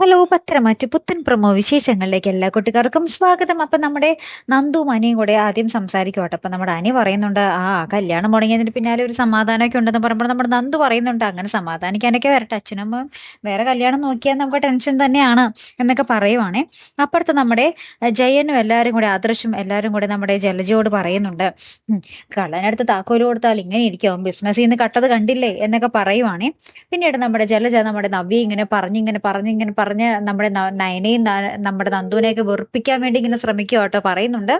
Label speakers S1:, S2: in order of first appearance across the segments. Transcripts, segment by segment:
S1: Hello പത്രമാറ്റ് പുത്തൻ promo വിശേഷങ്ങളിലേക്ക് എല്ലാ കുട്ടികൾക്കും സ്വാഗതം. അപ്പൊ നമ്മുടെ നന്ദുവും അനിയും കൂടെ ആദ്യം സംസാരിക്കോട്ടെ അപ്പൊ നമ്മുടെ അനി പറയുന്നുണ്ട് ആ കല്യാണം മുടങ്ങിയതിന് പിന്നാലെ ഒരു സമാധാനമൊക്കെ ഉണ്ടെന്ന് പറയുമ്പോൾ നമ്മുടെ നന്ദു പറയുന്നുണ്ട് അങ്ങനെ സമാധാനിക്കാനൊക്കെ വരട്ടെ. അച്ഛനും വേറെ കല്യാണം നോക്കിയാൽ നമുക്ക് ടെൻഷൻ തന്നെയാണ് എന്നൊക്കെ പറയുവാണേ. അപ്പുറത്ത് നമ്മുടെ ജയനും എല്ലാവരും കൂടെ ആദർശും എല്ലാവരും കൂടെ നമ്മുടെ ജലജയോട് പറയുന്നുണ്ട് കള്ളനടുത്ത് താക്കോൽ കൊടുത്താൽ ഇങ്ങനെ ഇരിക്കും ബിസിനസ്സിൽ നിന്ന് കട്ടത് കണ്ടില്ലേ? എന്നൊക്കെ പറയുവാണേ. പിന്നീട് നമ്മുടെ ജലജ നമ്മുടെ നവ്യ ഇങ്ങനെ പറഞ്ഞിങ്ങനെ പറഞ്ഞിങ്ങനെ പറഞ്ഞ് നമ്മുടെ നയനയും നമ്മുടെ നന്ദുവിനെയൊക്കെ വെറുപ്പിക്കാൻ വേണ്ടി ഇങ്ങനെ ശ്രമിക്കുക കേട്ടോ പറയുന്നുണ്ട്.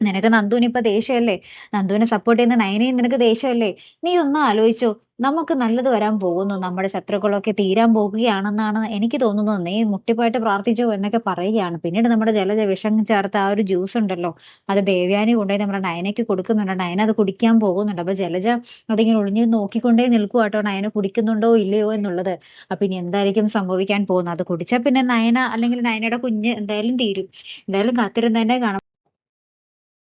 S1: നിനക്ക് നന്ദുവിന് ഇപ്പൊ ദേഷ്യമല്ലേ? നന്ദുവിനെ സപ്പോർട്ട് ചെയ്യുന്ന നയനയും നിനക്ക് ദേഷ്യമല്ലേ? നീ ഒന്ന് ആലോചിച്ചോ. നമുക്ക് നല്ലത് വരാൻ പോകുന്നു. നമ്മുടെ ശത്രുക്കളൊക്കെ തീരാൻ പോകുകയാണെന്നാണ് എനിക്ക് തോന്നുന്നത്. നീ മുട്ടിപ്പായിട്ട് പ്രാർത്ഥിച്ചോ എന്നൊക്കെ പറയുകയാണ്. പിന്നീട് നമ്മുടെ ജലജ വിഷം ചേർത്ത ആ ഒരു ജ്യൂസ് ഉണ്ടല്ലോ. അത് ദേവ്യാനി കൊണ്ടുപോയി നമ്മുടെ നയനയ്ക്ക് കൊടുക്കുന്നുണ്ട്. നയന അത് കുടിക്കാൻ പോകുന്നുണ്ട്. അപ്പൊ ജലജ അതിങ്ങനെ ഒളിഞ്ഞു നോക്കിക്കൊണ്ടേ നിൽക്കുക കേട്ടോ. നയന കുടിക്കുന്നുണ്ടോ ഇല്ലയോ എന്നുള്ളത്. അപ്പൊ ഇനി എന്തായിരിക്കും സംഭവിക്കാൻ പോകുന്നത്? അത് കുടിച്ചാൽ പിന്നെ നയന അല്ലെങ്കിൽ നയനയുടെ കുഞ്ഞ് എന്തായാലും തീരും. എന്തായാലും കാത്തിരുന്ന് തന്നെ കാണാം